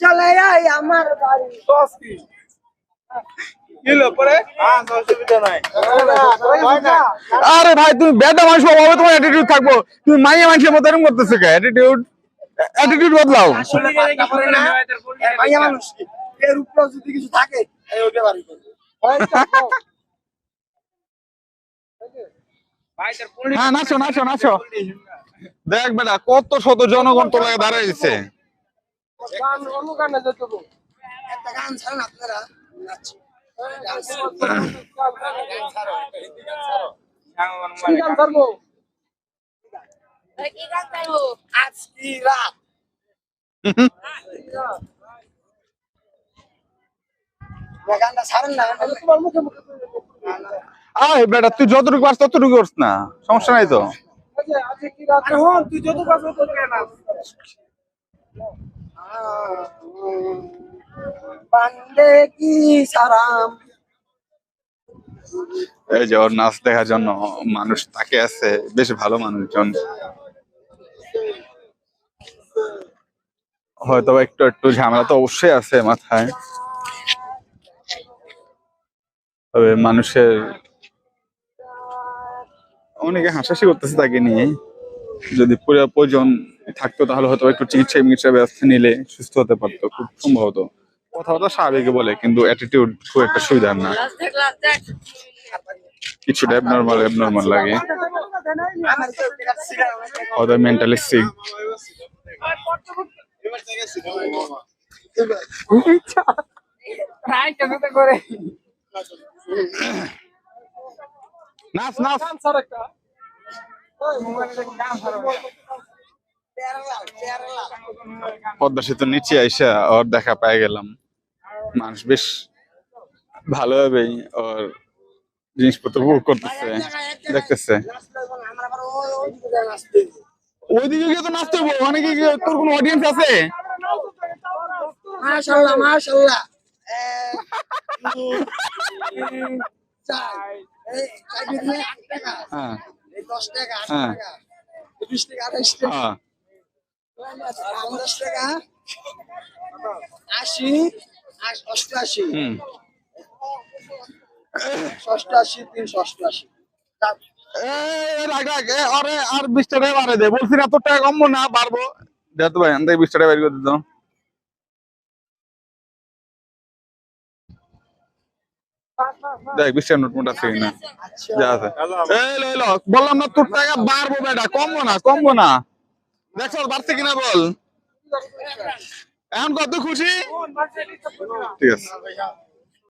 চলে আয় আমার বাড়ি। দশ কি হ্যাঁ আরে ভাই তুমি বেদা মানুষ হবে তোমার অ্যাটিটিউড থাকব। তুমি মাইয়া মানুষের মতো এরকম করতেছো কে অ্যাটিটিউড অ্যাটিটিউড বদলাও। মানুষ এর উপরে যদি কিছু থাকে এই ওইটা বাড়ি করবে। হ্যাঁ নাচো নাচো নাচো। দেখ বেটা কত শত জনগণ একটা গান ছাড়েন আপনারা কি গান রাত। আয় বেটা তুই যতটুকু পারছ ততটুকু করছ না। সমস্যা নাই তো। হ্যাঁ তুই যত এই যে ওর নাচ দেখার জন্য মানুষ তাকে আছে, বেশ ভালো মানুষজন। হয়তো একটু একটু ঝামেলা তো অবশ্যই আছে মাথায়। তবে মানুষের অনেকে হাসাহাসি করতেছে তাকে নিয়ে। যদি পুরো প্রয়োজন থাকতো তাহলে হয়তো একটু চিকিৎসা মিকিৎসা ব্যবস্থা নিলে সুস্থ হতে পারতো খুব সম্ভবত। কথাবার্তা স্বাভাবিক বলে কিন্তু অ্যাটিটিউড খুব একটা সুবিধার না। কিছুটা অ্যাবনর্মাল অ্যাবনর্মাল লাগে। হয়তো মেন্টালি সিক নাচ নাচ। পদ্মা সেতু নিচে আইসা ওর দেখা পেয়ে গেলাম। মানুষ বেশ ভালোভাবেই ওর জিনিসপত্র উপভোগ করতেছে দেখতেছে। ওইদিকে গিয়ে তো নাচতে হব মানে কি তোর কোনো অডিয়েন্স আছে? আট টাকা হ্যাঁ। দশ টাকা আট হ্যাঁ। টাকা বিশ টাকা আঠাশ টাকা। হ্যাঁ। পঞ্চাশ টাকা। আশি অষ্টআশি। আরে আর বিশ টাকা বাড়ে দে। বলছি না তোর টাকা কমবো না ভাই আমি বিশ টাকা বের করে দিত দেখ বিশ টাকা নোট মোট যা আছে। এই লো, বললাম না তোর টাকা বাড়বো বেটা কমবো না কমবো না। দেখছ বাড়ছে কিনা বল? এখন কত খুশি? ঠিক আছে।